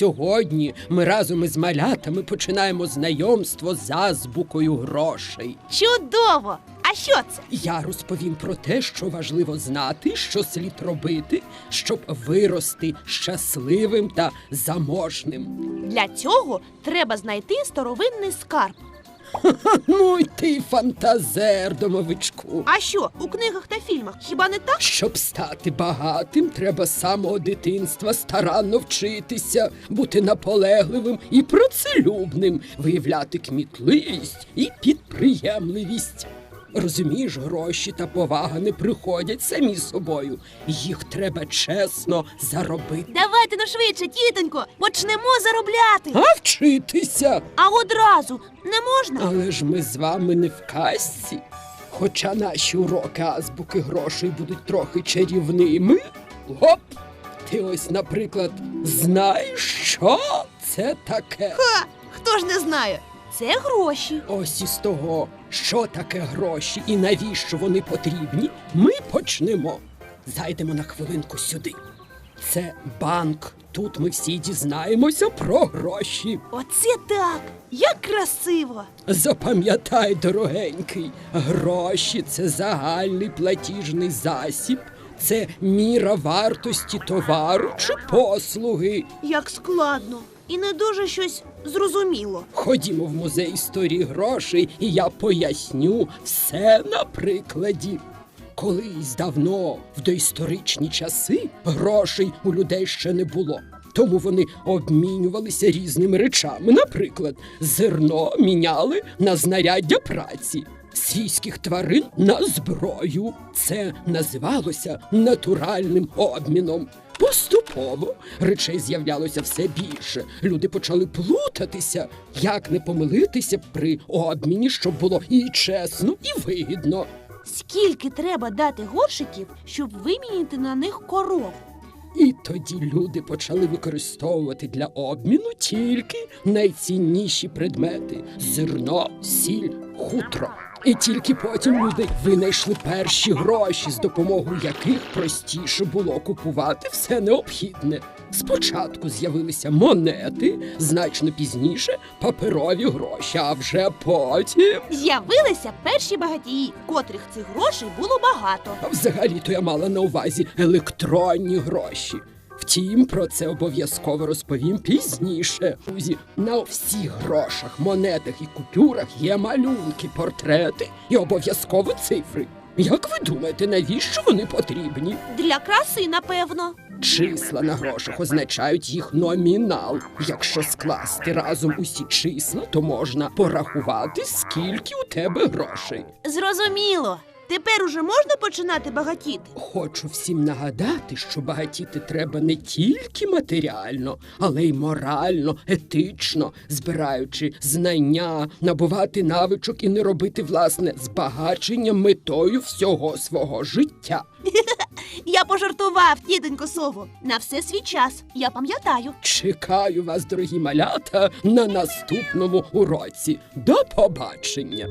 сьогодні ми разом із малятами починаємо знайомство з азбукою грошей. Чудово! А що це? Я розповім про те, що важливо знати, що слід робити, щоб вирости щасливим та заможним. Для цього треба знайти старовинний скарб. Ну й ти фантазер, домовичку. А що, у книгах та фільмах хіба не так? Щоб стати багатим, треба з самого дитинства старанно вчитися, бути наполегливим і працелюбним, виявляти кмітливість і підприємливість. Розумієш, гроші та повага не приходять самі собою. Їх треба чесно заробити. Давайте ну швидше, тітонько, почнемо заробляти. А вчитися. А одразу не можна? Але ж ми з вами не в казці. Хоча наші уроки азбуки грошей будуть трохи чарівними. Гоп! Ти ось, наприклад, знаєш, що це таке? Ха! Хто ж не знає? Це гроші. Ось із того, що таке гроші і навіщо вони потрібні, ми почнемо. Зайдемо на хвилинку сюди. Це банк. Тут ми всі дізнаємося про гроші. Оце так! Як красиво! Запам'ятай, дорогенький, гроші це загальний платіжний засіб, це міра вартості товару чи послуги. Як складно. І не дуже щось зрозуміло. Ходімо в музей історії грошей, і я поясню все на прикладі. Колись давно, в доісторичні часи, грошей у людей ще не було. Тому вони обмінювалися різними речами. Наприклад, зерно міняли на знаряддя праці, свійських тварин на зброю. Це називалося натуральним обміном. Поступово речей з'являлося все більше. Люди почали плутатися, як не помилитися при обміні, щоб було і чесно, і вигідно. Скільки треба дати горшиків, щоб вимінити на них корову? І тоді люди почали використовувати для обміну тільки найцінніші предмети зерно, сіль, хутро. І тільки потім люди винайшли перші гроші, з допомогою яких простіше було купувати все необхідне. Спочатку з'явилися монети, значно пізніше паперові гроші, а вже потім. З'явилися перші багатії, котрих цих грошей було багато. А взагалі-то я мала на увазі електронні гроші. Втім, про це обов'язково розповім пізніше. Друзі, на всіх грошах, монетах і купюрах є малюнки, портрети і обов'язково цифри. Як ви думаєте, навіщо вони потрібні? Для краси, напевно. Числа на грошах означають їх номінал. Якщо скласти разом усі числа, то можна порахувати, скільки у тебе грошей. Зрозуміло. Тепер уже можна починати багатіти? Хочу всім нагадати, що багатіти треба не тільки матеріально, але й морально, етично, збираючи знання, набувати навичок і не робити власне збагачення метою всього свого життя. Я пожартував, тітонько Сово. На все свій час. Я пам'ятаю. Чекаю вас, дорогі малята, на наступному уроці. До побачення!